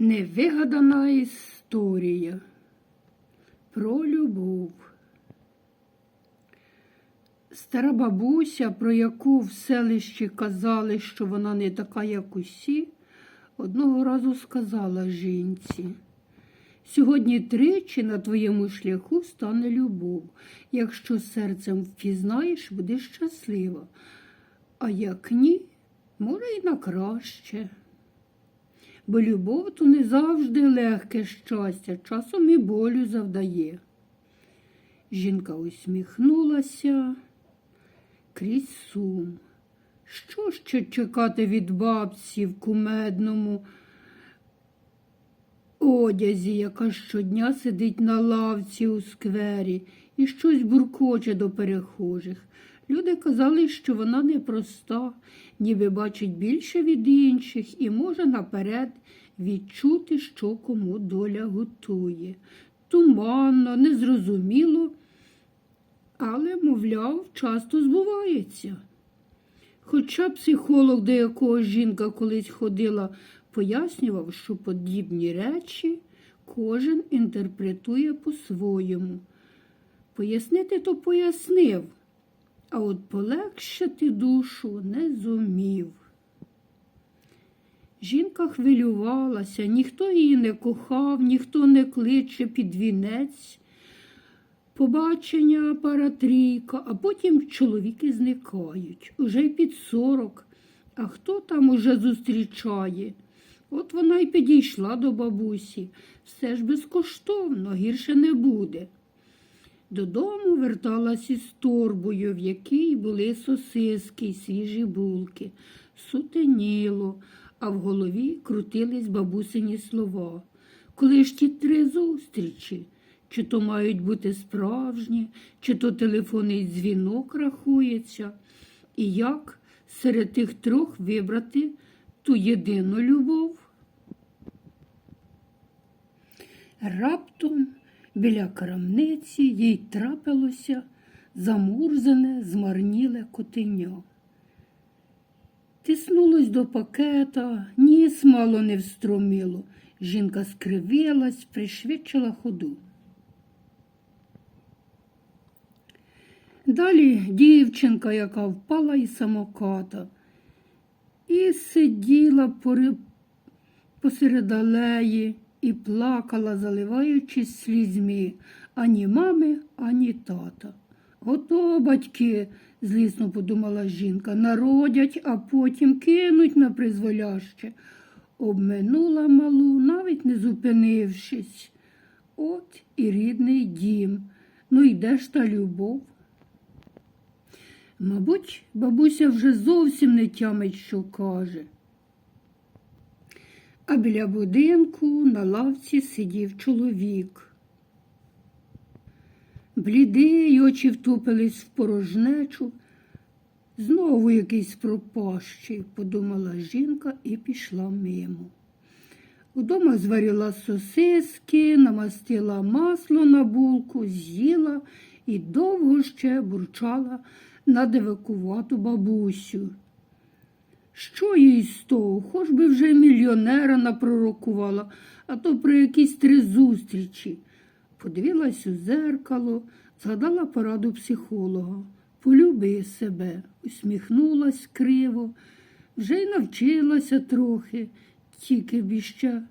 Невигадана історія про любов. Стара бабуся, про яку в селищі казали, що вона не така, як усі, одного разу сказала жінці. Сьогодні тричі на твоєму шляху стане любов. Якщо серцем впізнаєш, будеш щаслива. А як ні, може й на краще. Бо любов то не завжди легке щастя, часом і болю завдає. Жінка усміхнулася крізь сум. Що ще чекати від бабці в кумедному одязі, яка щодня сидить на лавці у сквері і щось буркоче до перехожих. Люди казали, що вона непроста, ніби бачить більше від інших і може наперед відчути, що кому доля готує. Туманно, незрозуміло, але, мовляв, часто збувається. Хоча психолог, до якого жінка колись ходила, пояснював, що подібні речі кожен інтерпретує по-своєму. Пояснити то пояснив, а от полегшити душу не зумів. Жінка хвилювалася, ніхто її не кохав, ніхто не кличе під вінець. Побачення пара трійка, а потім чоловіки зникають, уже й під сорок. А хто там уже зустрічає? От вона й підійшла до бабусі. Все ж безкоштовно, гірше не буде. Додому верталась із торбою, в якій були сосиски й свіжі булки. Сутеніло, а в голові крутились бабусині слова. Коли ж ті три зустрічі? Чи то мають бути справжні, чи то телефонний дзвінок рахується, і як серед тих трьох вибрати ту єдину любов? Раптом біля крамниці їй трапилося замурзане, змарніле котеня. Тиснулось до пакета, ніс мало не встромило. Жінка скривилась, пришвидшила ходу. Далі дівчинка, яка впала із самоката, і сиділа пори- посеред алеї і плакала, заливаючись слізьми ані мами, ані тата. Ото батьки, злісно подумала жінка, народять, а потім кинуть на призволяще. Обминула малу, навіть не зупинившись. От і рідний дім. Ну і де ж та любов? Мабуть, бабуся вже зовсім не тямить, що каже. А біля будинку на лавці сидів чоловік. Блідий очі втупились в порожнечу. Знову якийсь пропащий, подумала жінка і пішла мимо. Удома зварила сосиски, намастила масло на булку, з'їла і довго ще бурчала на дивакувату бабусю. Що їй з того? Хоч би вже мільйонера напророкувала, а то про якісь три зустрічі. Подивилась у зеркало, згадала пораду психолога. Полюби себе, усміхнулась криво, вже й навчилася трохи, тільки б іще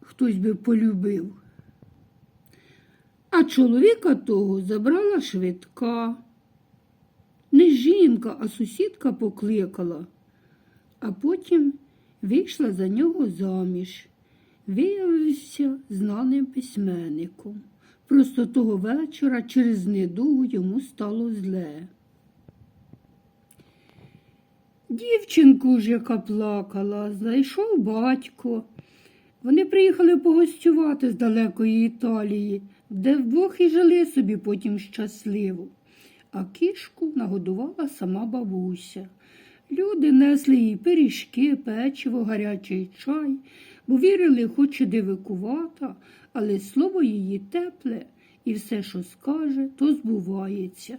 хтось би полюбив. А чоловіка того забрала швидка. Не жінка, а сусідка покликала, а потім вийшла за нього заміж. Виявився знаним письменником. Просто того вечора через недугу йому стало зле. Дівчинку ж, яка плакала, знайшов батько. Вони приїхали погостювати з далекої Італії, де вдвох і жили собі потім щасливо. А кішку нагодувала сама бабуся. Люди несли їй пиріжки, печиво, гарячий чай, бо вірили, хоч і дивикувата, але слово її тепле, і все, що скаже, то збувається.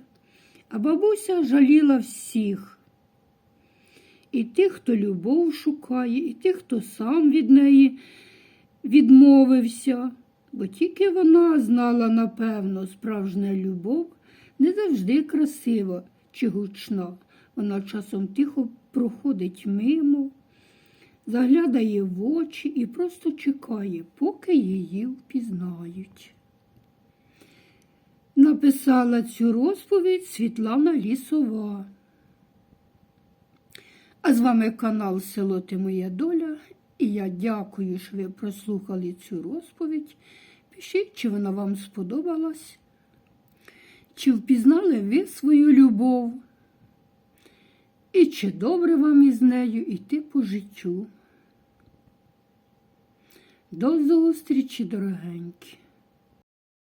А бабуся жаліла всіх. І тих, хто любов шукає, і тих, хто сам від неї відмовився, бо тільки вона знала, напевно, справжня любов не завжди красива чи гучна. Вона часом тихо проходить мимо, заглядає в очі і просто чекає, поки її впізнають. Написала цю розповідь Світлана Лісова. А з вами канал Село Ти Моя Доля. І я дякую, що ви прослухали цю розповідь. Пишіть, чи вона вам сподобалась, чи впізнали ви свою любов, і чи добре вам із нею іти по життю. До зустрічі, дорогенькі!